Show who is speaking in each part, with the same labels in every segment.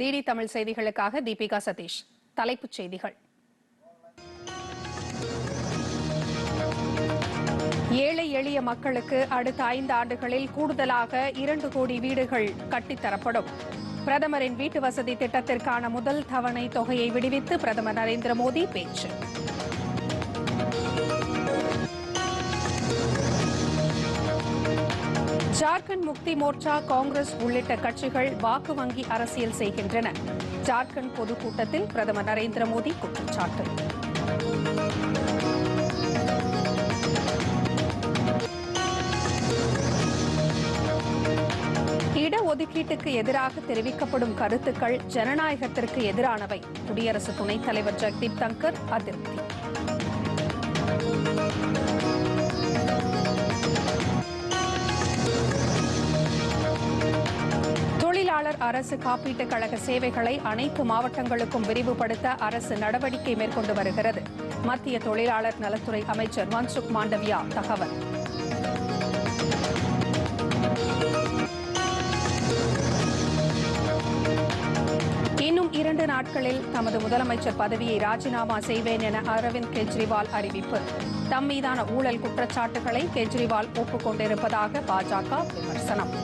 Speaker 1: DD Tamil செய்திகளுக்காக தீபிகா சதீஷ் தலைப்புச் செய்திகள் ஏழை எளிய மக்களுக்கு அடுத்த ஐந்து ஆண்டுகளில் கூடுதலாக இரண்டு கோடி வீடுகள் கட்டித்தரப்படும் பிரதமரின் வீட்டு வசதி திட்டத்திற்கான முதல் தவணை தொகையை விடுவித்து பிரதமர் நரேந்திர மோடி பேச்சு ஜார்க்கண்ட் முக்தி மோர்ச்சா காங்கிரஸ் உள்ளிட்ட கட்சிகள் வாக்கு வங்கி அரசியல் செய்கின்றன ஜார்க்கண்ட் பொதுக்கூட்டத்தில் பிரதமர் நரேந்திர மோடி குற்றச்சாட்டு இடஒதுக்கீட்டுக்கு எதிராக தெரிவிக்கப்படும் கருத்துக்கள் ஜனநாயகத்திற்கு எதிரானவை குடியரசு துணைத் தலைவர் ஜெக்தீப் தங்கர் அதிருப்தி தொழிலாளர் அரசு காப்பீட்டுக் கழக சேவைகளை அனைத்து மாவட்டங்களுக்கும் விரிவுபடுத்த அரசு நடவடிக்கை மேற்கொண்டு வருகிறது மத்திய தொழிலாளர் நலத்துறை அமைச்சர் மன்சுக் மாண்டவியா தகவல் இன்னும் இரண்டு நாட்களில் தமது முதலமைச்சர் பதவியை ராஜினாமா செய்வேன் என அரவிந்த் கெஜ்ரிவால் அறிவிப்பு தம் மீதான ஊழல் குற்றச்சாட்டுகளை கெஜ்ரிவால் ஒப்புக்கொண்டிருப்பதாக பாஜக விமர்சனம்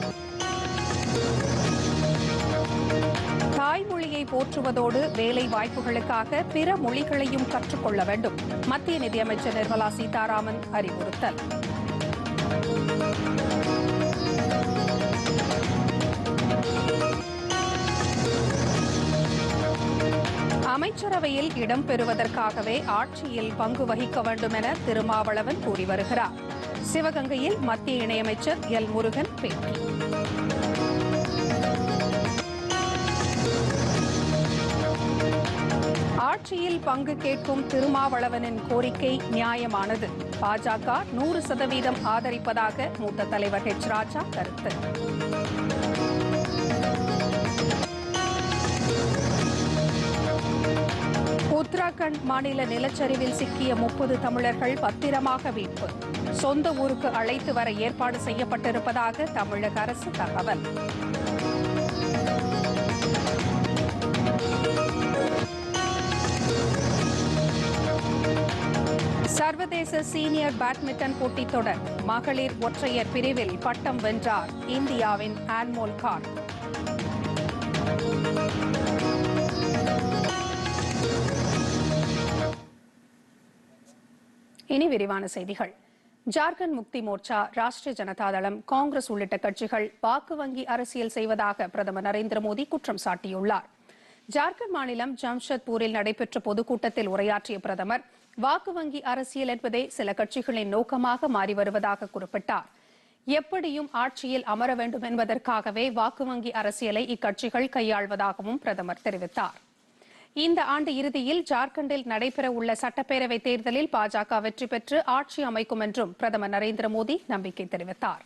Speaker 1: தாய்மொழியை போற்றுவதோடு வேலை வாய்ப்புகளுக்காக பிற மொழிகளையும் கற்றுக்கொள்ள வேண்டும் மத்திய நிதியமைச்சர் நிர்மலா சீதாராமன் அறிவுறுத்தல் அமைச்சரவையில் இடம்பெறுவதற்காகவே ஆட்சியில் பங்கு வகிக்க வேண்டும் என திருமாவளவன் கூறி வருகிறார் சிவகங்கையில் மத்திய இணையமைச்சர் எல் முருகன் பேட்டி ஆட்சியில் பங்கு கேட்கும் திருமாவளவனின் கோரிக்கை நியாயமானது பாஜக நூறு சதவீதம் ஆதரிப்பதாக மூத்த தலைவர் ஹெச் ராஜா கருத்து உத்தராகண்ட் மாநில நிலச்சரிவில் சிக்கிய முப்பது தமிழர்கள் பத்திரமாக மீட்பு சொந்த ஊருக்கு அழைத்து வர ஏற்பாடு செய்யப்பட்டிருப்பதாக தமிழக அரசு தகவல் சர்வதேச சீனியர் பேட்மிண்டன் போட்டித் தொடர் மகளிர் ஒற்றையர் பிரிவில் பட்டம் வென்றார் இந்தியாவின் ஆன்மோல் கான் இனி விரிவான செய்திகள் ஜார்க்கண்ட் முக்தி மோர்ச்சா ராஷ்டிரிய ஜனதாதளம் காங்கிரஸ் உள்ளிட்ட கட்சிகள் வாக்கு வங்கி அரசியல் செய்வதாக பிரதமர் நரேந்திர மோடி குற்றம் சாட்டியுள்ளார் ஜார்க்கண்ட் மாநிலம் ஜம்ஷத்பூரில் நடைபெற்ற பொதுக்கூட்டத்தில் உரையாற்றிய பிரதமர் வாக்கு வங்கி அரசியல் என்பதே சில கட்சிகளின் நோக்கமாக மாறி வருவதாக குறிப்பிட்டார் எப்படியும் ஆட்சியில் அமர வேண்டும் என்பதற்காகவே வாக்கு வங்கி அரசியலை இக்கட்சிகள் கையாள்வதாகவும் பிரதமர் தெரிவித்தார் இந்த ஆண்டு இறுதியில் ஜார்க்கண்டில் உள்ள சட்டப்பேரவை தேர்தலில் பாஜக வெற்றி பெற்று ஆட்சி அமைக்கும் என்றும் பிரதமர் நரேந்திர மோடி நம்பிக்கை தெரிவித்தார்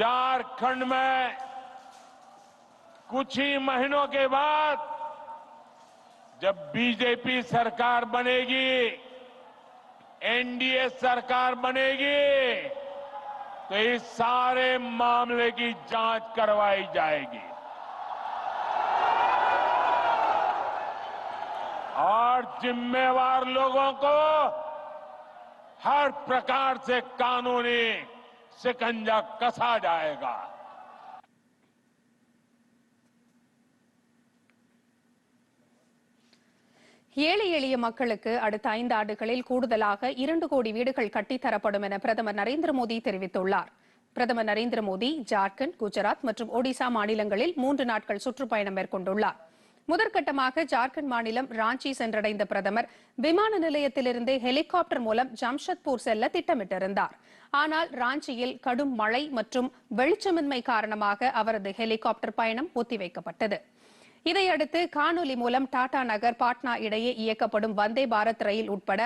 Speaker 2: ஜார்க்கண்ட் में कुछ ही महीनों के बाद जब बीजेपी सरकार बनेगी एनडीए सरकार बनेगी तो इस सारे मामले की जांच करवाई जाएगी और जिम्मेवार लोगों को हर प्रकार से कानूनी शिकंजा कसा जाएगा ஏழை எளிய மக்களுக்கு அடுத்த ஐந்து ஆண்டுகளில் கூடுதலாக இரண்டு கோடி வீடுகள் கட்டித்தரப்படும் என பிரதமர் நரேந்திர மோடி தெரிவித்துள்ளார் பிரதமர் நரேந்திர மோடி ஜார்க்கண்ட் குஜராத் மற்றும் ஒடிசா மாநிலங்களில் மூன்று நாட்கள் சுற்றுப்பயணம் மேற்கொண்டுள்ளார் முதற்கட்டமாக ஜார்க்கண்ட் மாநிலம் ராஞ்சி சென்றடைந்த பிரதமர் விமான நிலையத்திலிருந்து ஹெலிகாப்டர் மூலம் ஜம்ஷத்பூர் செல்ல திட்டமிட்டிருந்தார் ஆனால் ராஞ்சியில் கடும் மழை மற்றும் வெளிச்சமின்மை காரணமாக அவரது ஹெலிகாப்டர் பயணம் ஒத்திவைக்கப்பட்டது இதையடுத்து காணொலி மூலம் டாடா நகர் பாட்னா இடையே இயக்கப்படும் வந்தே பாரத் ரயில் உட்பட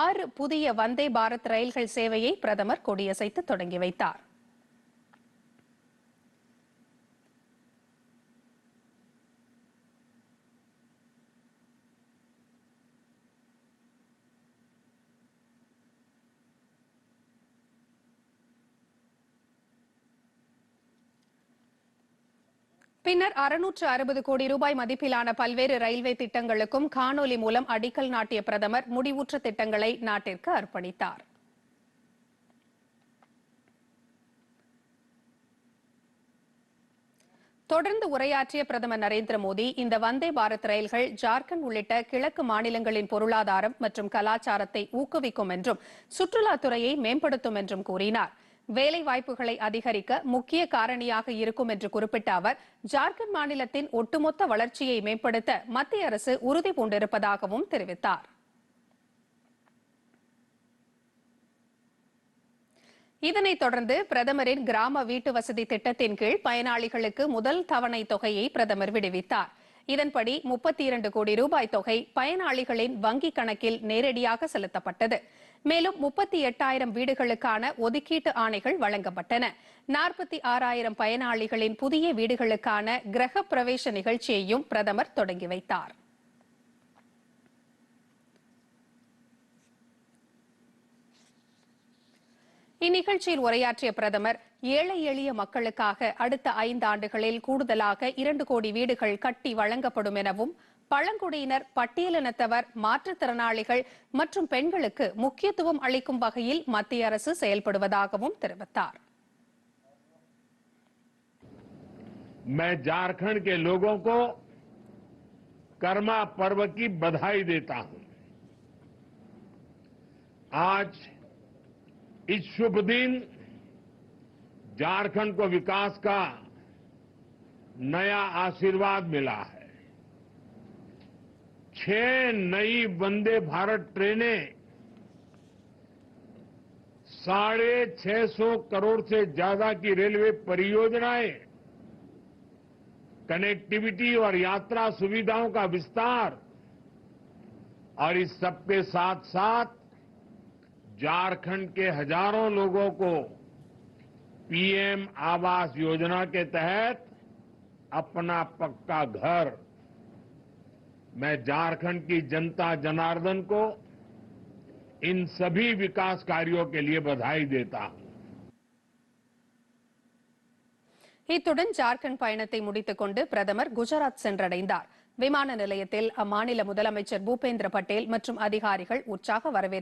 Speaker 2: ஆறு புதிய வந்தே பாரத் ரயில்கள் சேவையை பிரதமர் கொடியசைத்து தொடங்கி வைத்தார் பின்னர் அறுநூற்று அறுபது கோடி ரூபாய் மதிப்பிலான பல்வேறு ரயில்வே திட்டங்களுக்கும் காணொலி மூலம் அடிக்கல் நாட்டிய பிரதமர் முடிவுற்ற திட்டங்களை நாட்டிற்கு அர்ப்பணித்தார் தொடர்ந்து உரையாற்றிய பிரதமர் நரேந்திர மோடி இந்த வந்தே பாரத் ரயில்கள் ஜார்க்கண்ட் உள்ளிட்ட கிழக்கு மாநிலங்களின் பொருளாதாரம் மற்றும் கலாச்சாரத்தை ஊக்குவிக்கும் என்றும் சுற்றுலாத்துறையை மேம்படுத்தும் என்றும் கூறினாா் வேலை வாய்ப்புகளை அதிகரிக்க முக்கிய காரணியாக இருக்கும் என்று குறிப்பிட்ட அவர் ஜார்க்கண்ட் மாநிலத்தின் ஒட்டுமொத்த வளர்ச்சியை மேம்படுத்த மத்திய அரசு உறுதி பூண்டிருப்பதாகவும் தெரிவித்தார் இதனைத் தொடர்ந்து பிரதமரின் கிராம வீட்டு வசதி திட்டத்தின் கீழ் பயனாளிகளுக்கு முதல் தவணை தொகையை பிரதமர் விடுவித்தார் இதன்படி முப்பத்தி இரண்டு கோடி ரூபாய் தொகை பயனாளிகளின் வங்கிக் கணக்கில் நேரடியாக செலுத்தப்பட்டது மேலும் முப்பத்தி எட்டாயிரம் வீடுகளுக்கான ஒதுக்கீட்டு ஆணைகள் வழங்கப்பட்டன நாற்பத்தி ஆறாயிரம் பயனாளிகளின் புதிய வீடுகளுக்கான கிரக பிரவேச நிகழ்ச்சியையும் பிரதமர் தொடங்கி வைத்தார் இந்நிகழ்ச்சியில் உரையாற்றிய பிரதமர் ஏழை எளிய மக்களுக்காக அடுத்த ஐந்து ஆண்டுகளில் கூடுதலாக இரண்டு கோடி வீடுகள் கட்டி வழங்கப்படும் எனவும் பழங்குடியினர் பட்டியலினத்தவர் மாற்றுத்திறனாளிகள் மற்றும் பெண்களுக்கு முக்கியத்துவம் அளிக்கும் வகையில் மத்திய அரசு செயல்படுவதாகவும் தெரிவித்தார் मैं झारखंड के लोगों को कर्मा पर्व की बधाई देता हूं आज इस शुभ दिन झारखंड को विकास का नया आशीर्वाद मिला है छह नई वंदे भारत ट्रेनें साढ़े छह सौ करोड़ से ज्यादा की रेलवे परियोजनाएं कनेक्टिविटी और यात्रा सुविधाओं का विस्तार और इस सबके साथ साथ झारखंड के हजारों लोगों को पीएम आवास योजना के तहत अपना पक्का घर मैं झारखंड की जनता जनार्दन को इन सभी विकास कार्यों के लिए बधाई देता हूं इतन जारखंड पैणते मुड़को प्रदम गुजरात विमान नीयर अदल भूपेन्द्र पटेल अधिकार उत्साह वरवे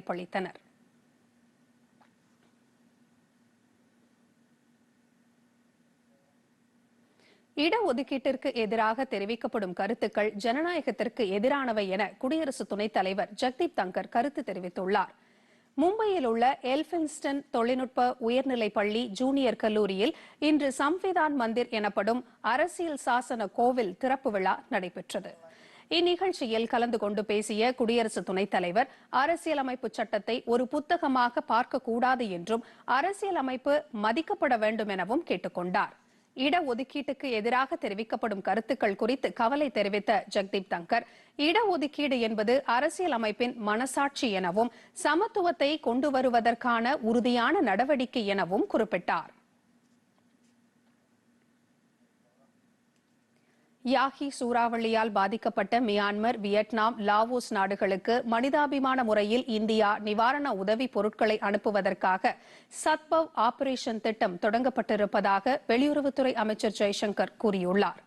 Speaker 2: இடஒதுக்கீட்டிற்கு எதிராக தெரிவிக்கப்படும் கருத்துக்கள் ஜனநாயகத்திற்கு எதிரானவை என குடியரசு துணைத் தலைவர் ஜக்தீப் தங்கர் கருத்து தெரிவித்துள்ளார் மும்பையில் உள்ள எல்பின்ஸ்டன் தொழில்நுட்ப உயர்நிலைப் பள்ளி ஜூனியர் கல்லூரியில் இன்று சம்விதான் மந்திர் எனப்படும் அரசியல் சாசன கோவில் திறப்பு விழா நடைபெற்றது இந்நிகழ்ச்சியில் கலந்து கொண்டு பேசிய குடியரசு துணைத் தலைவர் அரசியலமைப்பு சட்டத்தை ஒரு புத்தகமாக பார்க்கக்கூடாது என்றும் அரசியலமைப்பு மதிக்கப்பட வேண்டும் எனவும் கேட்டுக்கொண்டாா் இடஒதுக்கீட்டுக்கு எதிராக தெரிவிக்கப்படும் கருத்துக்கள் குறித்து கவலை தெரிவித்த ஜெக்தீப் தங்கர் இடஒதுக்கீடு என்பது அரசியல் அமைப்பின் மனசாட்சி எனவும் சமத்துவத்தை கொண்டு வருவதற்கான உறுதியான நடவடிக்கை எனவும் குறிப்பிட்டார் யாகி சூறாவளியால் பாதிக்கப்பட்ட மியான்மர் வியட்நாம் லாவோஸ் நாடுகளுக்கு மனிதாபிமான முறையில் இந்தியா நிவாரண உதவி பொருட்களை அனுப்புவதற்காக சத்பவ் ஆபரேஷன் திட்டம் தொடங்கப்பட்டிருப்பதாக வெளியுறவுத்துறை அமைச்சர் ஜெய்சங்கர் கூறியுள்ளார்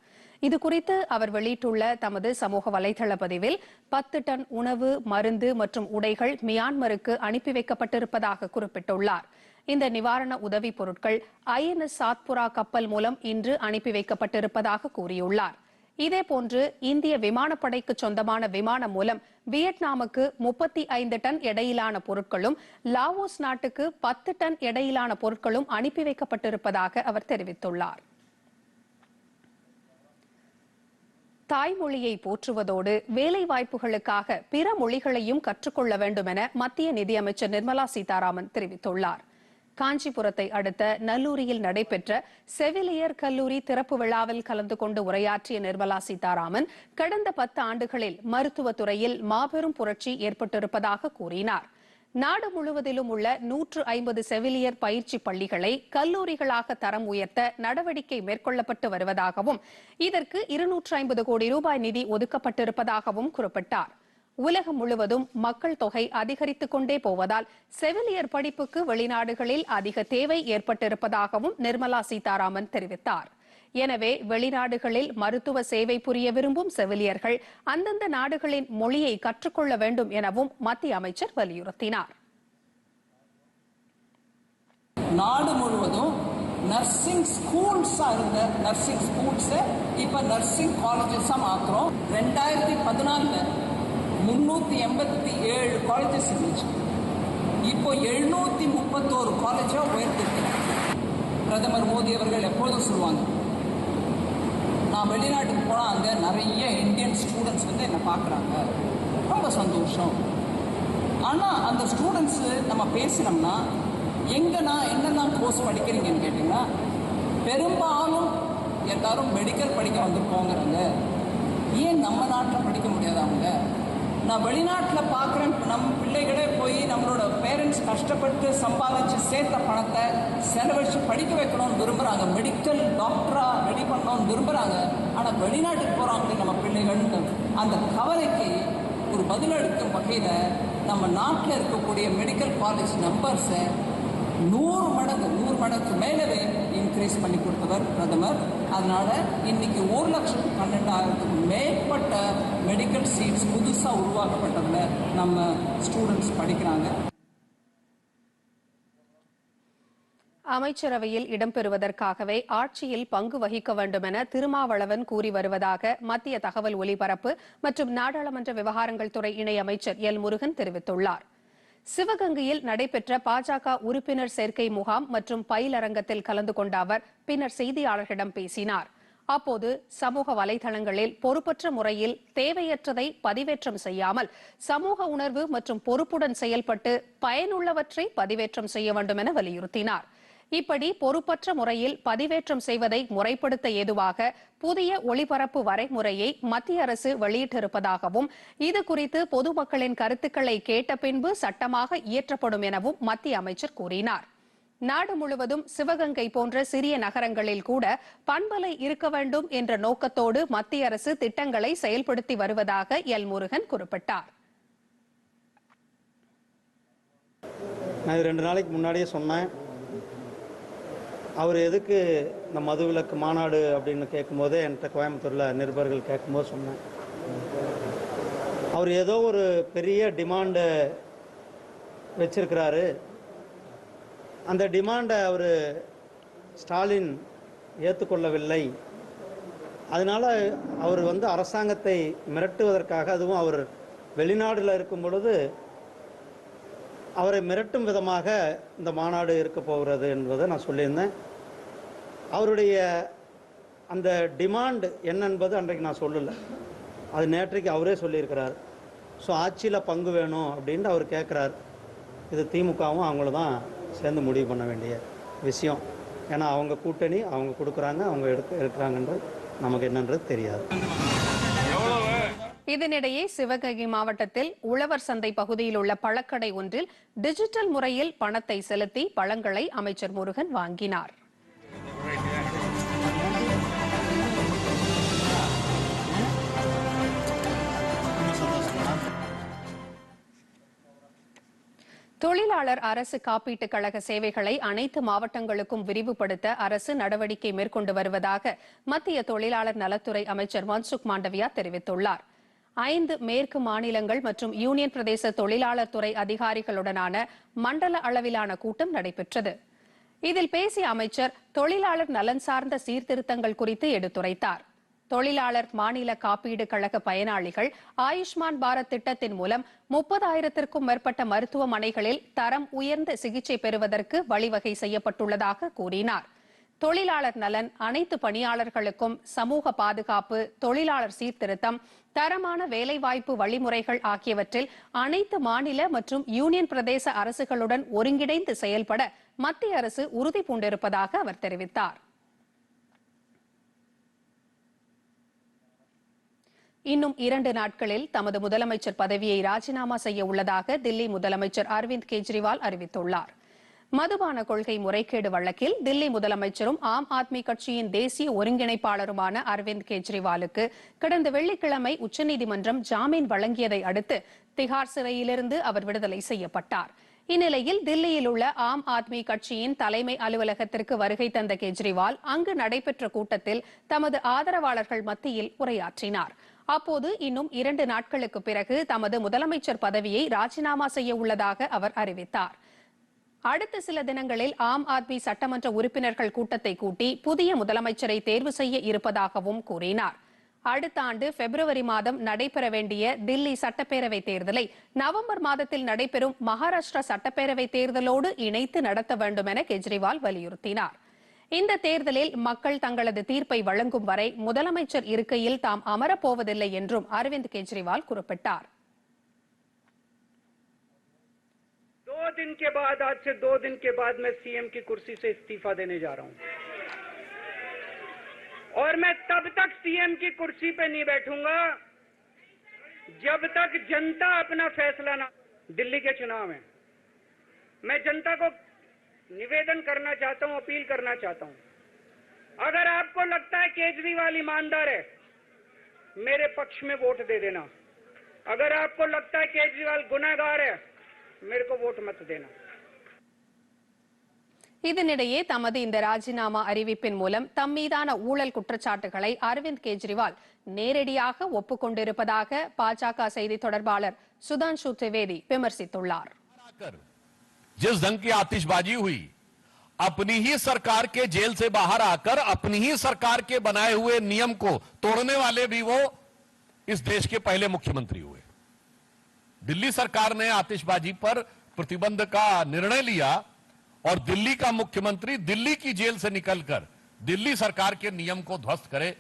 Speaker 2: இதுகுறித்து அவர் வெளியிட்டுள்ள தமது சமூக வலைதள பதிவில் பத்து டன் உணவு மருந்து மற்றும் உடைகள் மியான்மருக்கு அனுப்பி வைக்கப்பட்டிருப்பதாக குறிப்பிட்டுள்ளார் இந்த நிவாரண உதவிப் பொருட்கள் எஸ் சாத்புரா கப்பல் மூலம் இன்று அனுப்பி வைக்கப்பட்டிருப்பதாக கூறியுள்ளாா் இதேபோன்று இந்திய விமானப்படைக்கு சொந்தமான விமானம் மூலம் வியட்நாமுக்கு முப்பத்தி ஐந்து டன் எடையிலான பொருட்களும் லாவோஸ் நாட்டுக்கு பத்து டன் எடையிலான பொருட்களும் அனுப்பி வைக்கப்பட்டிருப்பதாக அவர் தெரிவித்துள்ளார் தாய்மொழியை போற்றுவதோடு வேலைவாய்ப்புகளுக்காக பிற மொழிகளையும் கற்றுக்கொள்ள வேண்டும் என மத்திய நிதியமைச்சர் நிர்மலா சீதாராமன் தெரிவித்துள்ளார் காஞ்சிபுரத்தை அடுத்த நல்லூரியில் நடைபெற்ற செவிலியர் கல்லூரி திறப்பு விழாவில் கலந்து கொண்டு உரையாற்றிய நிர்மலா சீதாராமன் கடந்த பத்து ஆண்டுகளில் மருத்துவத்துறையில் மாபெரும் புரட்சி ஏற்பட்டிருப்பதாக கூறினார் நாடு முழுவதிலும் உள்ள நூற்று ஐம்பது செவிலியர் பயிற்சி பள்ளிகளை கல்லூரிகளாக தரம் உயர்த்த நடவடிக்கை மேற்கொள்ளப்பட்டு வருவதாகவும் இதற்கு இருநூற்று ஐம்பது கோடி ரூபாய் நிதி ஒதுக்கப்பட்டிருப்பதாகவும் குறிப்பிட்டார் உலகம் முழுவதும் மக்கள் தொகை அதிகரித்துக் கொண்டே போவதால் செவிலியர் படிப்புக்கு வெளிநாடுகளில் அதிக தேவை ஏற்பட்டிருப்பதாகவும் நிர்மலா சீதாராமன் தெரிவித்தார் எனவே வெளிநாடுகளில் மருத்துவ சேவை புரிய விரும்பும் செவிலியர்கள் அந்தந்த நாடுகளின் மொழியை கற்றுக்கொள்ள வேண்டும் எனவும் மத்திய அமைச்சர் வலியுறுத்தினார் நாடு முழுவதும் நர்சிங் ஸ்கூல்ஸாக இருந்த நர்சிங் ஸ்கூல்ஸ் இப்போ நர்சிங் காலேஜஸ் ரெண்டாயிரத்தி பதினான்கு முன்னூத்தி எண்பத்தி ஏழு காலேஜஸ் இருந்துச்சு இப்போ எழுநூற்றி முப்பத்தோரு காலேஜா உயர்த்திருக்கிறார் பிரதமர் மோடி அவர்கள் எப்போதும் சொல்லுவாங்க நான் வெளிநாட்டுக்கு போனால் அங்கே நிறைய இந்தியன் ஸ்டூடெண்ட்ஸ் வந்து என்னை பார்க்குறாங்க ரொம்ப சந்தோஷம் ஆனால் அந்த ஸ்டூடெண்ட்ஸு நம்ம பேசினோம்னா நான் என்னெல்லாம் கோர்ஸ் படிக்கிறீங்கன்னு கேட்டிங்கன்னா பெரும்பாலும் எல்லாரும் மெடிக்கல் படிக்க வந்திருக்கோங்கிறாங்க ஏன் நம்ம நாட்டில் படிக்க முடியாது அவங்க நான் வெளிநாட்டில் பார்க்குறேன் நம் பிள்ளைகளே போய் நம்மளோட பேரண்ட்ஸ் கஷ்டப்பட்டு சம்பாதிச்சு சேர்த்த பணத்தை செலவழித்து படிக்க வைக்கணும்னு விரும்புகிறாங்க மெடிக்கல் டாக்டராக ரெடி பண்ணணும்னு விரும்புகிறாங்க ஆனால் வெளிநாட்டுக்கு போகிறாங்களே நம்ம பிள்ளைகள்னு அந்த கவலைக்கு ஒரு பதிலளிக்கும் வகையில் நம்ம நாட்டில் இருக்கக்கூடிய மெடிக்கல் காலேஜ் நம்பர்ஸை நூறு மடங்கு நூறு மடங்கு மேலவே இன்க்ரீஸ் பண்ணி கொடுத்தவர் பிரதமர் அதனால் இன்றைக்கி ஒரு லட்சத்து பன்னெண்டாயிரத்துக்கு மேற்பட்ட மெடிக்கல் சீட்ஸ் புதுசாக உருவாக்கப்பட்டதில் நம்ம ஸ்டூடெண்ட்ஸ் படிக்கிறாங்க அமைச்சரவையில் இடம்பெறுவதற்காகவே ஆட்சியில் பங்கு வகிக்க வேண்டும் என திருமாவளவன் கூறி வருவதாக மத்திய தகவல் ஒலிபரப்பு மற்றும் நாடாளுமன்ற விவகாரங்கள் துறை இணையமைச்சர் எல் முருகன் தெரிவித்துள்ளார் சிவகங்கையில் நடைபெற்ற பாஜக உறுப்பினர் சேர்க்கை முகாம் மற்றும் பயிலரங்கத்தில் கலந்து கொண்ட அவர் பின்னர் செய்தியாளர்களிடம் பேசினார் அப்போது சமூக வலைதளங்களில் பொறுப்பற்ற முறையில் தேவையற்றதை பதிவேற்றம் செய்யாமல் சமூக உணர்வு மற்றும் பொறுப்புடன் செயல்பட்டு பயனுள்ளவற்றை பதிவேற்றம் செய்ய வேண்டும் என வலியுறுத்தினார் இப்படி பொறுப்பற்ற முறையில் பதிவேற்றம் செய்வதை முறைப்படுத்த ஏதுவாக புதிய ஒளிபரப்பு வரைமுறையை மத்திய அரசு வெளியிட்டிருப்பதாகவும் இது குறித்து பொதுமக்களின் கருத்துக்களை கேட்ட பின்பு சட்டமாக இயற்றப்படும் எனவும் மத்திய அமைச்சர் கூறினார் நாடு முழுவதும் சிவகங்கை போன்ற சிறிய நகரங்களில் கூட பண்பலை இருக்க வேண்டும் என்ற நோக்கத்தோடு மத்திய அரசு திட்டங்களை செயல்படுத்தி வருவதாக எல் முருகன் குறிப்பிட்டார் நான் ரெண்டு நாளைக்கு முன்னாடியே சொன்னேன் அவர் எதுக்கு இந்த மதுவிலக்கு மாநாடு அப்படின்னு கேட்கும்போது என்கிட்ட கோயம்புத்தூரில் நிருபர்கள் கேட்கும்போது சொன்னேன் அவர் ஏதோ ஒரு பெரிய டிமாண்டு வச்சிருக்கிறாரு அந்த டிமாண்டை அவர் ஸ்டாலின் ஏற்றுக்கொள்ளவில்லை அதனால் அவர் வந்து அரசாங்கத்தை மிரட்டுவதற்காக அதுவும் அவர் வெளிநாடில் இருக்கும் பொழுது அவரை மிரட்டும் விதமாக இந்த மாநாடு இருக்க போகிறது என்பதை நான் சொல்லியிருந்தேன் அவருடைய அந்த டிமாண்ட் என்னென்பது அன்றைக்கு நான் சொல்லலை அது நேற்றைக்கு அவரே சொல்லியிருக்கிறார் ஸோ ஆட்சியில் பங்கு வேணும் அப்படின்ட்டு அவர் கேட்குறார் இது திமுகவும் அவங்கள தான் சேர்ந்து முடிவு பண்ண வேண்டிய விஷயம் ஏன்னா அவங்க கூட்டணி அவங்க கொடுக்குறாங்க அவங்க எடுத்து எடுக்கிறாங்கன்றது நமக்கு என்னன்றது தெரியாது இதனிடையே சிவகங்கை மாவட்டத்தில் உழவர் சந்தை பகுதியில் உள்ள பழக்கடை ஒன்றில் டிஜிட்டல் முறையில் பணத்தை செலுத்தி பழங்களை அமைச்சர் முருகன் வாங்கினார் தொழிலாளர் அரசு காப்பீட்டுக் கழக சேவைகளை அனைத்து மாவட்டங்களுக்கும் விரிவுபடுத்த அரசு நடவடிக்கை மேற்கொண்டு வருவதாக மத்திய தொழிலாளர் நலத்துறை அமைச்சர் மன்சுக் மாண்டவியா தெரிவித்துள்ளார் ஐந்து மேற்கு மாநிலங்கள் மற்றும் யூனியன் பிரதேச தொழிலாளர் துறை அதிகாரிகளுடனான மண்டல அளவிலான கூட்டம் நடைபெற்றது இதில் பேசிய அமைச்சர் தொழிலாளர் நலன் சார்ந்த சீர்திருத்தங்கள் குறித்து எடுத்துரைத்தார் தொழிலாளர் மாநில காப்பீடு கழக பயனாளிகள் ஆயுஷ்மான் பாரத் திட்டத்தின் மூலம் முப்பதாயிரத்திற்கும் மேற்பட்ட மருத்துவமனைகளில் தரம் உயர்ந்த சிகிச்சை பெறுவதற்கு வழிவகை செய்யப்பட்டுள்ளதாக கூறினார் தொழிலாளர் நலன் அனைத்து பணியாளர்களுக்கும் சமூக பாதுகாப்பு தொழிலாளர் சீர்திருத்தம் தரமான வேலைவாய்ப்பு வழிமுறைகள் ஆகியவற்றில் அனைத்து மாநில மற்றும் யூனியன் பிரதேச அரசுகளுடன் ஒருங்கிணைந்து செயல்பட மத்திய அரசு உறுதி பூண்டிருப்பதாக அவர் தெரிவித்தார் இன்னும் இரண்டு நாட்களில் தமது முதலமைச்சர் பதவியை ராஜினாமா செய்ய உள்ளதாக தில்லி முதலமைச்சர் அரவிந்த் கெஜ்ரிவால் அறிவித்துள்ளார் மதுபான கொள்கை முறைகேடு வழக்கில் தில்லி முதலமைச்சரும் ஆம் ஆத்மி கட்சியின் தேசிய ஒருங்கிணைப்பாளருமான அரவிந்த் கெஜ்ரிவாலுக்கு கடந்த வெள்ளிக்கிழமை உச்சநீதிமன்றம் ஜாமீன் வழங்கியதை அடுத்து திகார் சிறையிலிருந்து அவர் விடுதலை செய்யப்பட்டார் இந்நிலையில் தில்லியில் உள்ள ஆம் ஆத்மி கட்சியின் தலைமை அலுவலகத்திற்கு வருகை தந்த கெஜ்ரிவால் அங்கு நடைபெற்ற கூட்டத்தில் தமது ஆதரவாளர்கள் மத்தியில் உரையாற்றினார் அப்போது இன்னும் இரண்டு நாட்களுக்கு பிறகு தமது முதலமைச்சர் பதவியை ராஜினாமா செய்ய உள்ளதாக அவர் அறிவித்தார் அடுத்த சில தினங்களில் ஆம் ஆத்மி சட்டமன்ற உறுப்பினர்கள் கூட்டத்தை கூட்டி புதிய முதலமைச்சரை தேர்வு செய்ய இருப்பதாகவும் கூறினார் அடுத்த ஆண்டு பிப்ரவரி மாதம் நடைபெற வேண்டிய தில்லி சட்டப்பேரவை தேர்தலை நவம்பர் மாதத்தில் நடைபெறும் மகாராஷ்டிரா சட்டப்பேரவை தேர்தலோடு இணைத்து நடத்த வேண்டும் என கெஜ்ரிவால் வலியுறுத்தினார் இந்த தேர்தலில் மக்கள் தங்களது தீர்ப்பை வழங்கும் வரை முதலமைச்சர் இருக்கையில் தாம் என்றும் அரவிந்த் குறிப்பிட்டார் दो दिन के बाद आज से दो दिन के बाद मैं सीएम की कुर्सी से इस्तीफा देने जा रहा हूं और मैं तब तक सीएम की कुर्सी पे नहीं बैठूंगा जब तक जनता अपना फैसला ना दिल्ली के चुनाव में मैं जनता को निवेदन करना चाहता हूं अपील करना चाहता हूं अगर आपको लगता है केजरीवाल ईमानदार है मेरे पक्ष में वोट दे देना अगर आपको लगता है केजरीवाल गुनागार है मेरे को वोट मत देना இதனிடையே தமது இந்த ராஜினாமா அறிவிப்பின் மூலம் தம் மீதான ஊழல் குற்றச்சாட்டுகளை அரவிந்த் கெஜ்ரிவால் நேரடியாக ஒப்புக்கொண்டிருப்பதாக பாஜக செய்தி தொடர்பாளர் சுதான்ஷு திரிவேதி விமர்சித்துள்ளார் जिस ढंग की आतिशबाजी हुई अपनी ही सरकार के जेल से बाहर आकर अपनी ही सरकार के बनाए हुए नियम को तोड़ने वाले भी वो इस देश के पहले मुख्यमंत्री हुए दिल्ली सरकार ने आतिशबाजी पर प्रतिबंध का निर्णय लिया और दिल्ली का मुख्यमंत्री दिल्ली की जेल से निकलकर दिल्ली सरकार के नियम को ध्वस्त करे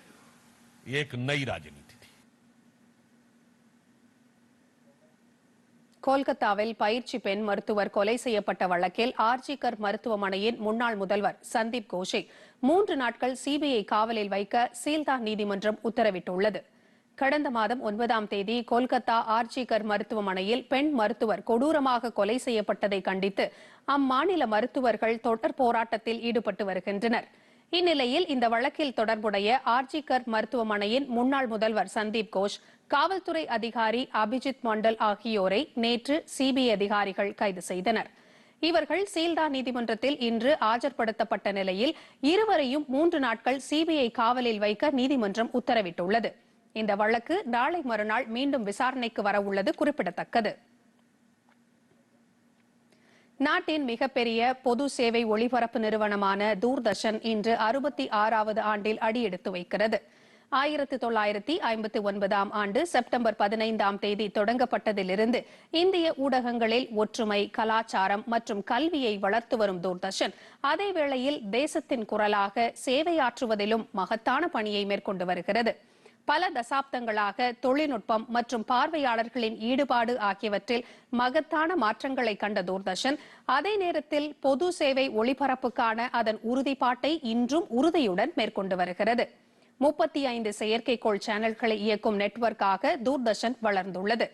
Speaker 2: ये एक नई राजनीति கொல்கத்தாவில் பயிற்சி பெண் மருத்துவர் கொலை செய்யப்பட்ட வழக்கில் ஆர்ஜிகர் மருத்துவமனையின் முன்னாள் முதல்வர் சந்தீப் கோஷை மூன்று நாட்கள் சிபிஐ காவலில் வைக்க சீல்தா நீதிமன்றம் உத்தரவிட்டுள்ளது கடந்த மாதம் ஒன்பதாம் தேதி கொல்கத்தா ஆர்ஜிகர் மருத்துவமனையில் பெண் மருத்துவர் கொடூரமாக கொலை செய்யப்பட்டதை கண்டித்து அம்மாநில மருத்துவர்கள் தொடர் போராட்டத்தில் ஈடுபட்டு வருகின்றனா் இந்நிலையில் இந்த வழக்கில் தொடர்புடைய ஆர்ஜிகர் மருத்துவமனையின் முன்னாள் முதல்வர் சந்தீப் கோஷ் காவல்துறை அதிகாரி அபிஜித் மண்டல் ஆகியோரை நேற்று சிபிஐ அதிகாரிகள் கைது செய்தனர் இவர்கள் சீல்தா நீதிமன்றத்தில் இன்று ஆஜர்படுத்தப்பட்ட நிலையில் இருவரையும் மூன்று நாட்கள் சிபிஐ காவலில் வைக்க நீதிமன்றம் உத்தரவிட்டுள்ளது இந்த வழக்கு நாளை மறுநாள் மீண்டும் விசாரணைக்கு வரவுள்ளது குறிப்பிடத்தக்கது நாட்டின் மிகப்பெரிய பொது சேவை ஒளிபரப்பு நிறுவனமான தூர்தர்ஷன் இன்று அறுபத்தி ஆறாவது ஆண்டில் அடியெடுத்து வைக்கிறது ஆயிரத்தி தொள்ளாயிரத்தி ஐம்பத்தி ஒன்பதாம் ஆண்டு செப்டம்பர் பதினைந்தாம் தேதி தொடங்கப்பட்டதிலிருந்து இந்திய ஊடகங்களில் ஒற்றுமை கலாச்சாரம் மற்றும் கல்வியை வளர்த்து வரும் தூர்தர்ஷன் அதே வேளையில் தேசத்தின் குரலாக சேவையாற்றுவதிலும் மகத்தான பணியை மேற்கொண்டு வருகிறது பல தசாப்தங்களாக தொழில்நுட்பம் மற்றும் பார்வையாளர்களின் ஈடுபாடு ஆகியவற்றில் மகத்தான மாற்றங்களை கண்ட தூர்தர்ஷன் அதே நேரத்தில் பொது சேவை ஒளிபரப்புக்கான அதன் உறுதிப்பாட்டை இன்றும் உறுதியுடன் மேற்கொண்டு வருகிறது முப்பத்தி ஐந்து செயற்கைக்கோள் சேனல்களை இயக்கும் நெட்வொர்க்காக தூர்தர்ஷன் வளர்ந்துள்ளது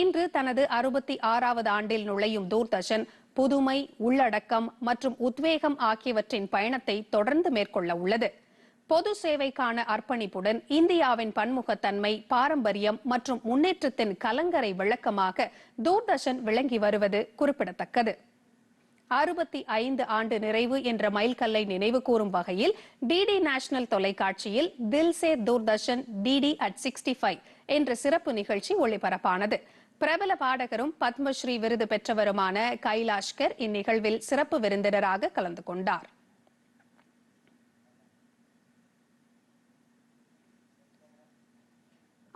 Speaker 2: இன்று தனது அறுபத்தி ஆறாவது ஆண்டில் நுழையும் தூர்தர்ஷன் புதுமை உள்ளடக்கம் மற்றும் உத்வேகம் ஆகியவற்றின் பயணத்தை தொடர்ந்து மேற்கொள்ள உள்ளது பொது சேவைக்கான அர்ப்பணிப்புடன் இந்தியாவின் பன்முகத்தன்மை பாரம்பரியம் மற்றும் முன்னேற்றத்தின் கலங்கரை விளக்கமாக தூர்தர்ஷன் விளங்கி வருவது குறிப்பிடத்தக்கது அறுபத்தி ஐந்து ஆண்டு நிறைவு என்ற மைல்கல்லை நினைவு கூறும் வகையில் டிடி நேஷனல் தொலைக்காட்சியில் Dil Se Doordarshan DD at sixty five என்ற சிறப்பு நிகழ்ச்சி ஒளிபரப்பானது பிரபல பாடகரும் பத்மஸ்ரீ விருது பெற்றவருமான கைலாஷ்கர் இந்நிகழ்வில் சிறப்பு விருந்தினராக கலந்து கொண்டார்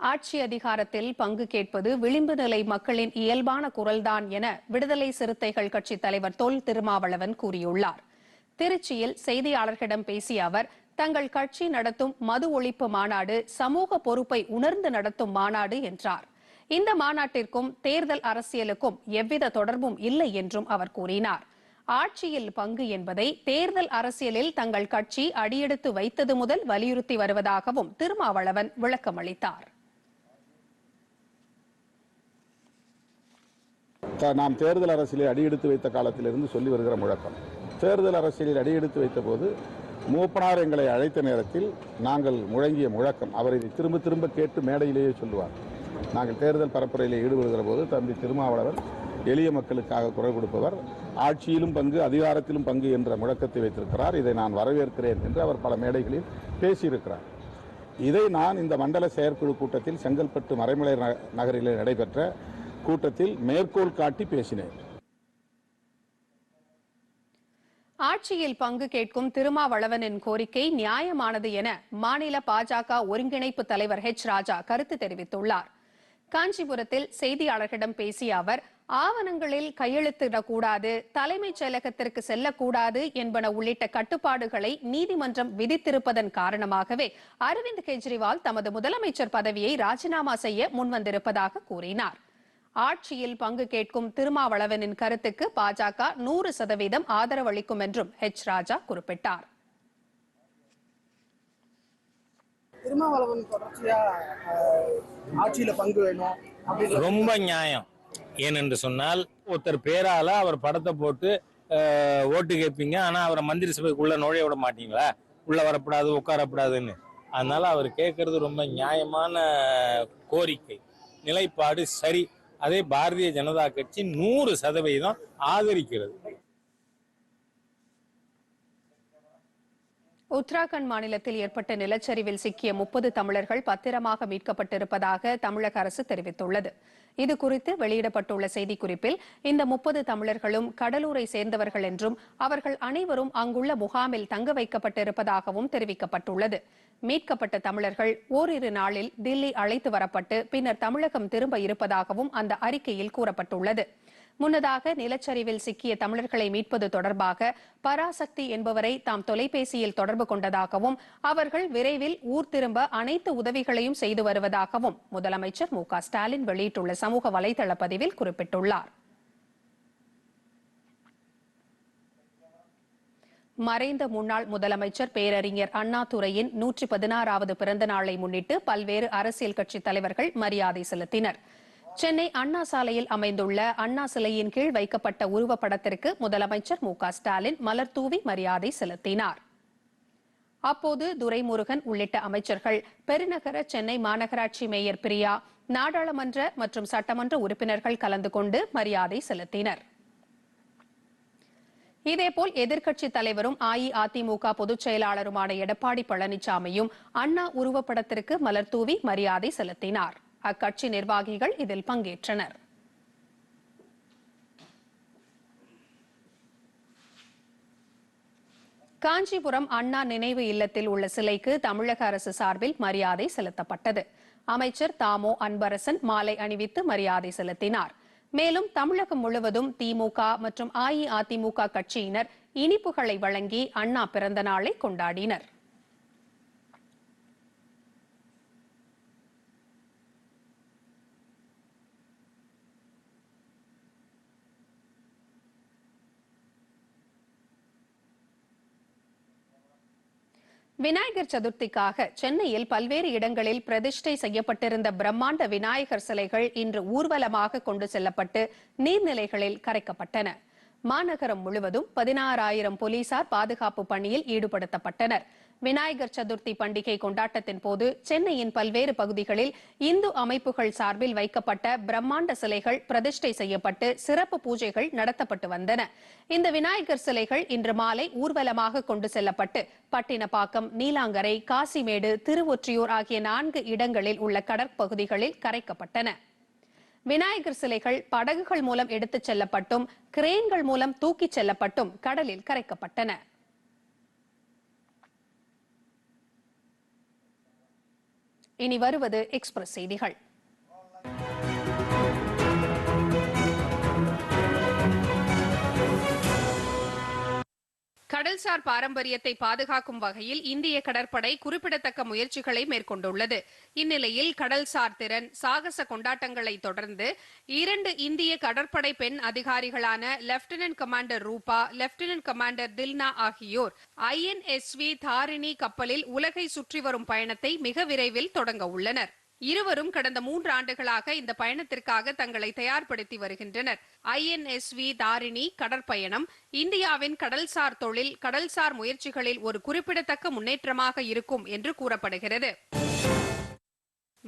Speaker 2: ஆட்சி அதிகாரத்தில் பங்கு கேட்பது விளிம்பு நிலை மக்களின் இயல்பான குரல்தான் என விடுதலை சிறுத்தைகள் கட்சித் தலைவர் தொல் திருமாவளவன் கூறியுள்ளார் திருச்சியில் செய்தியாளர்களிடம் பேசிய அவர் தங்கள் கட்சி நடத்தும் மது ஒழிப்பு மாநாடு சமூக பொறுப்பை உணர்ந்து நடத்தும் மாநாடு என்றார் இந்த மாநாட்டிற்கும் தேர்தல் அரசியலுக்கும் எவ்வித தொடர்பும் இல்லை என்றும் அவர் கூறினார் ஆட்சியில் பங்கு என்பதை தேர்தல் அரசியலில் தங்கள் கட்சி அடியெடுத்து வைத்தது முதல் வலியுறுத்தி வருவதாகவும் திருமாவளவன் விளக்கமளித்தார் நாம் தேர்தல் அரசியலில் அடியெடுத்து வைத்த காலத்திலிருந்து சொல்லி வருகிற முழக்கம் தேர்தல் அரசியலில் அடியெடுத்து வைத்தபோது மூப்பனார் எங்களை அழைத்த நேரத்தில் நாங்கள் முழங்கிய முழக்கம் அவர் இதை திரும்ப திரும்ப கேட்டு மேடையிலேயே சொல்லுவார் நாங்கள் தேர்தல் பரப்புரையில் ஈடுபடுகிற போது தம்பி திருமாவளவர் எளிய மக்களுக்காக குரல் கொடுப்பவர் ஆட்சியிலும் பங்கு அதிகாரத்திலும் பங்கு என்ற முழக்கத்தை வைத்திருக்கிறார் இதை நான் வரவேற்கிறேன் என்று அவர் பல மேடைகளில் பேசியிருக்கிறார் இதை நான் இந்த மண்டல செயற்குழு கூட்டத்தில் செங்கல்பட்டு மறைமலை நகரிலே நடைபெற்ற கூட்டத்தில் மேற்கோள் காட்டி பேசினேன் ஆட்சியில் பங்கு கேட்கும் திருமாவளவனின் கோரிக்கை நியாயமானது என மாநில பாஜக ஒருங்கிணைப்பு தலைவர் ஹெச் ராஜா கருத்து தெரிவித்துள்ளார் காஞ்சிபுரத்தில் செய்தியாளர்களிடம் பேசிய அவர் ஆவணங்களில் கையெழுத்திடக்கூடாது தலைமைச் செயலகத்திற்கு செல்லக்கூடாது என்பன உள்ளிட்ட கட்டுப்பாடுகளை நீதிமன்றம் விதித்திருப்பதன் காரணமாகவே அரவிந்த் கெஜ்ரிவால் தமது முதலமைச்சர் பதவியை ராஜினாமா செய்ய முன்வந்திருப்பதாக கூறினாா் ஆட்சியில் பங்கு கேட்கும் திருமாவளவனின் கருத்துக்கு பாஜக நூறு சதவீதம் ஆதரவளிக்கும் என்றும் ஹெச் ராஜா குறிப்பிட்டார் ரொம்ப நியாயம் ஏனென்று சொன்னால் ஒருத்தர் பேரால அவர் படத்தை போட்டு ஓட்டு கேட்பீங்க ஆனா அவரை மந்திரி சபைக்குள்ள நுழைய விட மாட்டீங்களா உள்ள வரப்படாது உட்காரப்படாதுன்னு அதனால அவர் கேட்கறது ரொம்ப நியாயமான கோரிக்கை நிலைப்பாடு சரி அதே பாரதிய ஜனதா கட்சி நூறு சதவீதம் ஆதரிக்கிறது உத்தராகண்ட் மாநிலத்தில் ஏற்பட்ட நிலச்சரிவில் சிக்கிய முப்பது தமிழர்கள் பத்திரமாக மீட்கப்பட்டிருப்பதாக தமிழக அரசு தெரிவித்துள்ளது இதுகுறித்து வெளியிடப்பட்டுள்ள செய்திக்குறிப்பில் இந்த முப்பது தமிழர்களும் கடலூரை சேர்ந்தவர்கள் என்றும் அவர்கள் அனைவரும் அங்குள்ள முகாமில் தங்க வைக்கப்பட்டிருப்பதாகவும் தெரிவிக்கப்பட்டுள்ளது மீட்கப்பட்ட தமிழர்கள் ஓரிரு நாளில் தில்லி அழைத்து வரப்பட்டு பின்னர் தமிழகம் திரும்ப இருப்பதாகவும் அந்த அறிக்கையில் கூறப்பட்டுள்ளது முன்னதாக நிலச்சரிவில் சிக்கிய தமிழர்களை மீட்பது தொடர்பாக பராசக்தி என்பவரை தாம் தொலைபேசியில் தொடர்பு கொண்டதாகவும் அவர்கள் விரைவில் ஊர் திரும்ப அனைத்து உதவிகளையும் செய்து வருவதாகவும் முதலமைச்சர் மு ஸ்டாலின் வெளியிட்டுள்ள சமூக வலைதள பதிவில் குறிப்பிட்டுள்ளார் மறைந்த முன்னாள் முதலமைச்சர் பேரறிஞர் அண்ணாதுரையின் நூற்றி பதினாறாவது பிறந்த நாளை முன்னிட்டு பல்வேறு அரசியல் கட்சி தலைவர்கள் மரியாதை செலுத்தினர் சென்னை அண்ணா சாலையில் அமைந்துள்ள அண்ணா சிலையின் கீழ் வைக்கப்பட்ட உருவப்படத்திற்கு முதலமைச்சர் மு ஸ்டாலின் மலர் தூவி மரியாதை செலுத்தினார் அப்போது துரைமுருகன் உள்ளிட்ட அமைச்சர்கள் பெருநகர சென்னை மாநகராட்சி மேயர் பிரியா நாடாளுமன்ற மற்றும் சட்டமன்ற உறுப்பினர்கள் கலந்து கொண்டு மரியாதை செலுத்தினர் இதேபோல் எதிர்க்கட்சி தலைவரும் அஇஅதிமுக பொதுச் செயலாளருமான எடப்பாடி பழனிசாமியும் அண்ணா உருவப்படத்திற்கு மலர் தூவி மரியாதை செலுத்தினார் அக்கட்சி நிர்வாகிகள் இதில் பங்கேற்றனர் காஞ்சிபுரம் அண்ணா நினைவு இல்லத்தில் உள்ள சிலைக்கு தமிழக அரசு சார்பில் மரியாதை செலுத்தப்பட்டது அமைச்சர் தாமோ அன்பரசன் மாலை அணிவித்து மரியாதை செலுத்தினார் மேலும் தமிழகம் முழுவதும் திமுக மற்றும் அஇஅதிமுக கட்சியினர் இனிப்புகளை வழங்கி அண்ணா பிறந்த நாளை கொண்டாடினர் விநாயகர் சதுர்த்திக்காக சென்னையில் பல்வேறு இடங்களில் பிரதிஷ்டை செய்யப்பட்டிருந்த பிரம்மாண்ட விநாயகர் சிலைகள் இன்று ஊர்வலமாக கொண்டு செல்லப்பட்டு நீர்நிலைகளில் கரைக்கப்பட்டன மாநகரம் முழுவதும் பதினாறாயிரம் போலீசார் பாதுகாப்பு பணியில் ஈடுபடுத்தப்பட்டனர் விநாயகர் சதுர்த்தி பண்டிகை கொண்டாட்டத்தின் போது சென்னையின் பல்வேறு பகுதிகளில் இந்து அமைப்புகள் சார்பில் வைக்கப்பட்ட பிரம்மாண்ட சிலைகள் பிரதிஷ்டை செய்யப்பட்டு சிறப்பு பூஜைகள் நடத்தப்பட்டு வந்தன இந்த விநாயகர் சிலைகள் இன்று மாலை ஊர்வலமாக கொண்டு செல்லப்பட்டு பட்டினப்பாக்கம் நீலாங்கரை காசிமேடு திருவொற்றியூர் ஆகிய நான்கு இடங்களில் உள்ள கடற்பகுதிகளில் கரைக்கப்பட்டன விநாயகர் சிலைகள் படகுகள் மூலம் எடுத்துச் செல்லப்பட்டும் கிரேன்கள் மூலம் தூக்கிச் செல்லப்பட்டும் கடலில் கரைக்கப்பட்டன இனி வருவது எக்ஸ்பிரஸ் செய்திகள் கடல்சார் பாரம்பரியத்தை பாதுகாக்கும் வகையில் இந்திய கடற்படை குறிப்பிடத்தக்க முயற்சிகளை மேற்கொண்டுள்ளது இந்நிலையில் கடல்சார் திறன் சாகச கொண்டாட்டங்களை தொடர்ந்து இரண்டு இந்திய கடற்படை பெண் அதிகாரிகளான lieutenant commander Roopa lieutenant commander Dilna ஆகியோர் ஐஎன்எஸ்வி தாரிணி கப்பலில் உலகை சுற்றி வரும் பயணத்தை மிக விரைவில் தொடங்க உள்ளனா் இருவரும் கடந்த மூன்று ஆண்டுகளாக இந்த பயணத்திற்காக தங்களை தயார்படுத்தி வருகின்றனர் ஐஎன்எஸ்வி தாரிணி கடற்பயணம் இந்தியாவின் கடல்சார் தொழில் கடல்சார் முயற்சிகளில் ஒரு குறிப்பிடத்தக்க முன்னேற்றமாக இருக்கும் என்று கூறப்படுகிறது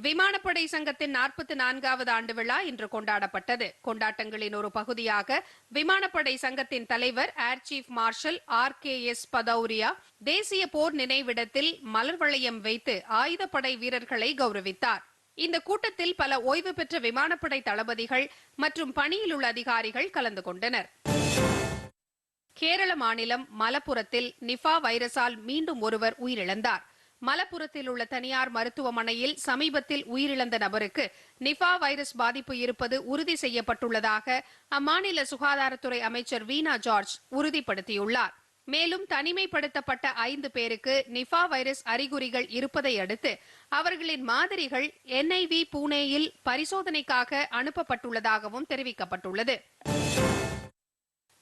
Speaker 2: விமானப்படை சங்கத்தின் நாற்பத்தி நான்காவது ஆண்டு விழா இன்று கொண்டாடப்பட்டது கொண்டாட்டங்களின் ஒரு பகுதியாக விமானப்படை சங்கத்தின் தலைவர் air chief marshal R K S Bhadauria தேசிய போர் நினைவிடத்தில் மலர் வளையம் வைத்து ஆயுதப்படை வீரர்களை கௌரவித்தார் இந்த கூட்டத்தில் பல ஓய்வு பெற்ற விமானப்படை தளபதிகள் மற்றும் பணியில் உள்ள அதிகாரிகள் கலந்து கொண்டனர் கேரள மாநிலம் மலப்புரத்தில் நிஃபா வைரஸால் மீண்டும் ஒருவர் உயிரிழந்தார் மலப்புரத்தில் உள்ள தனியார் மருத்துவமனையில் சமீபத்தில் உயிரிழந்த நபருக்கு நிஃபா வைரஸ் பாதிப்பு இருப்பது உறுதி செய்யப்பட்டுள்ளதாக அம்மாநில சுகாதாரத்துறை அமைச்சர் வீனா ஜார்ஜ் உறுதிப்படுத்தியுள்ளார் மேலும் தனிமைப்படுத்தப்பட்ட ஐந்து பேருக்கு நிஃபா வைரஸ் அறிகுறிகள் இருப்பதை அடுத்து அவர்களின் மாதிரிகள் என்ஐவி புனேயில் பரிசோதனைக்காக அனுப்பப்பட்டுள்ளதாகவும் தெரிவிக்கப்பட்டுள்ளது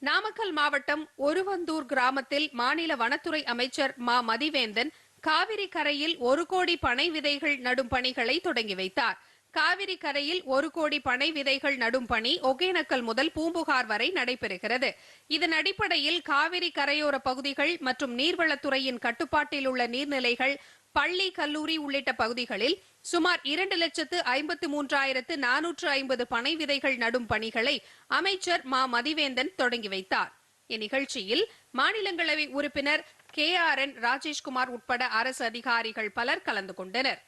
Speaker 2: நாமக்கல் மாவட்டம் ஒருவந்தூர் கிராமத்தில் மாநில வனத்துறை அமைச்சர் மா மதிவேந்தன் காவிரி கரையில் ஒரு கோடி பனை விதைகள் நடும் பணிகளை தொடங்கி வைத்தார் காவிரி கரையில் ஒரு கோடி பனை விதைகள் நடும் பணி ஒகேனக்கல் முதல் பூம்புகார் வரை நடைபெறுகிறது இதன் அடிப்படையில் காவிரி கரையோர பகுதிகள் மற்றும் நீர்வளத்துறையின் கட்டுப்பாட்டில் உள்ள நீர்நிலைகள் பள்ளி கல்லூரி உள்ளிட்ட பகுதிகளில் சுமார் இரண்டு லட்சத்து ஐம்பத்தி மூன்றாயிரத்து நானூற்று ஐம்பது பனை விதைகள் நடும் பணிகளை அமைச்சர் மா மதிவேந்தன் தொடங்கி வைத்தார் இந்நிகழ்ச்சியில் மாநிலங்களவை உறுப்பினர் கே ஆர் என் ராஜேஷ்குமார் உட்பட அரசு அதிகாரிகள் பலர் கலந்து கொண்டனர்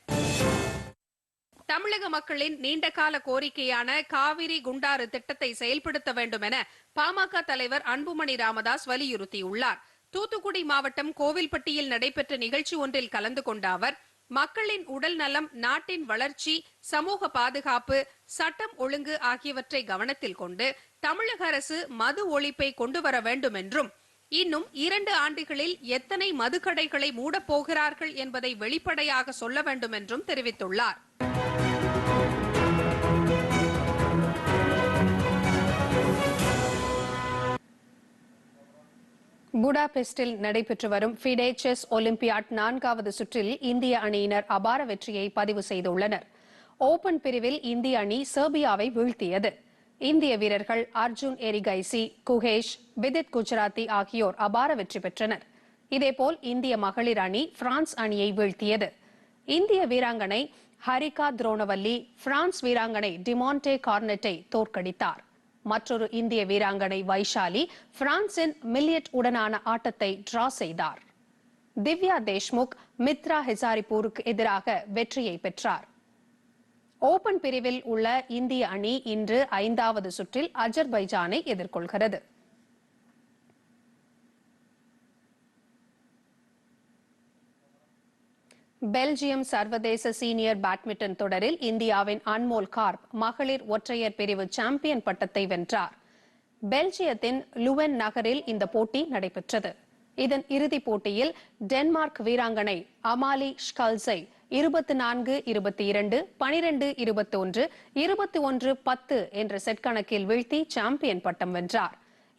Speaker 2: தமிழக மக்களின் நீண்டகால கோரிக்கையான காவிரி குண்டாறு திட்டத்தை செயல்படுத்த வேண்டும் என பாமக தலைவர் அன்புமணி ராமதாஸ் வலியுறுத்தியுள்ளார் தூத்துக்குடி மாவட்டம் கோவில்பட்டியில் நடைபெற்ற நிகழ்ச்சி ஒன்றில் கலந்து கொண்ட அவர் மக்களின் உடல் நலம் நாட்டின் வளர்ச்சி சமூக பாதுகாப்பு சட்டம் ஒழுங்கு ஆகியவற்றை கவனத்தில் கொண்டு தமிழக அரசு மது ஒழிப்பை கொண்டு வர வேண்டும் என்றும் இன்னும் இரண்டு ஆண்டுகளில் எத்தனை மதுக்கடைகளை மூடப் போகிறார்கள் என்பதை வெளிப்படையாக சொல்ல வேண்டும் என்றும் தெரிவித்துள்ளார் புடாபெஸ்டில் நடைபெற்று வரும் ஃபிடே செஸ் ஒலிம்பியாட் நான்காவது சுற்றில் இந்திய அணியினர் அபார வெற்றியை பதிவு செய்துள்ளனர் ஓபன் பிரிவில் இந்திய அணி சர்பியாவை வீழ்த்தியது இந்திய வீரர்கள் அர்ஜுன் எரிகைசி குஹேஷ் விதித் குஜராத்தி ஆகியோர் அபார வெற்றி பெற்றனர் இதேபோல் இந்திய மகளிர் அணி பிரான்ஸ் அணியை வீழ்த்தியது இந்திய வீராங்கனை ஹரிகா துரோணவல்லி பிரான்ஸ் வீராங்கனை டிமான்டே கார்னெட்டை தோற்கடித்தார் மற்றொரு இந்திய வீராங்கனை வைஷாலி பிரான்சின் மில்லியட் உடனான ஆட்டத்தை டிரா செய்தார் திவ்யா தேஷ்முக் மித்ரா ஹெசாரிபூருக்கு எதிராக வெற்றியை பெற்றார் ஓபன் பிரிவில் உள்ள இந்திய அணி இன்று ஐந்தாவது சுற்றில் அஜர்பைஜானை எதிர்கொள்கிறது பெல்ஜியம் சர்வதேச சீனியர் பேட்மிண்டன் தொடரில் இந்தியாவின் அன்மோல் கார்ப் மகளிர் ஒற்றையர் பிரிவு சாம்பியன் பட்டத்தை வென்றார் பெல்ஜியத்தின் லுவென் நகரில் இந்த போட்டி நடைபெற்றது இதன் இறுதிப் போட்டியில் டென்மார்க் வீராங்கனை அமாலி ஷ்கல்ஸை இருபத்தி நான்கு இருபத்தி இரண்டு பனிரெண்டு இருபத்தி ஒன்று இருபத்தி ஒன்று பத்து என்ற செட் கணக்கில் வீழ்த்தி சாம்பியன் பட்டம் வென்றார்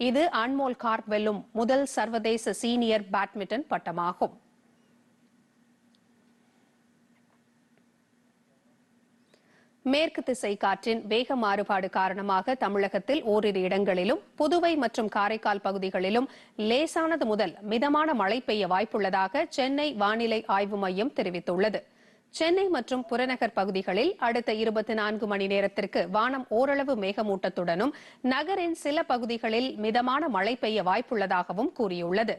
Speaker 2: இது அன்மோல் கார்க் வெல்லும் முதல் சர்வதேச சீனியர் பேட்மிண்டன் பட்டமாகும் மேற்கு திசை காற்றின் வேக மாறுபாடு காரணமாக தமிழகத்தில் ஓரிரு இடங்களிலும் புதுவை மற்றும் காரைக்கால் பகுதிகளிலும் லேசானது முதல் மிதமான மழை பெய்ய வாய்ப்புள்ளதாக சென்னை வானிலை ஆய்வு மையம் தெரிவித்துள்ளது சென்னை மற்றும் புறநகர் பகுதிகளில் அடுத்த இருபத்தி நான்கு மணி நேரத்திற்கு வானம் ஓரளவு மேகமூட்டத்துடனும் நகரின் சில பகுதிகளில் மிதமான மழை பெய்ய வாய்ப்புள்ளதாகவும் கூறியுள்ளது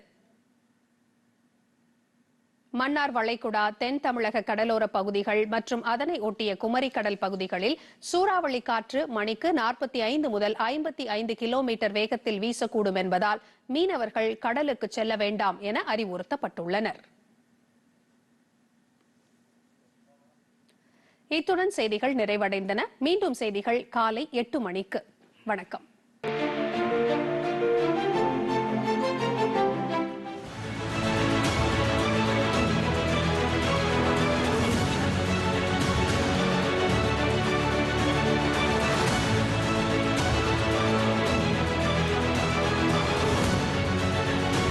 Speaker 2: மன்னார் வளைகுடா தென் தமிழக கடலோர பகுதிகள் மற்றும் அதனை ஒட்டிய குமரிக்கடல் கடல் பகுதிகளில் சூறாவளி காற்று மணிக்கு நாற்பத்தி ஐந்து முதல் ஐம்பத்தி ஐந்து கிலோமீட்டர் வேகத்தில் வீசக்கூடும் என்பதால் மீனவர்கள் கடலுக்கு செல்ல வேண்டாம் என அறிவுறுத்தப்பட்டுள்ளனர் இத்துடன் செய்திகள் நிறைவடைந்தன மீண்டும் செய்திகள் காலை எட்டு மணிக்கு வணக்கம்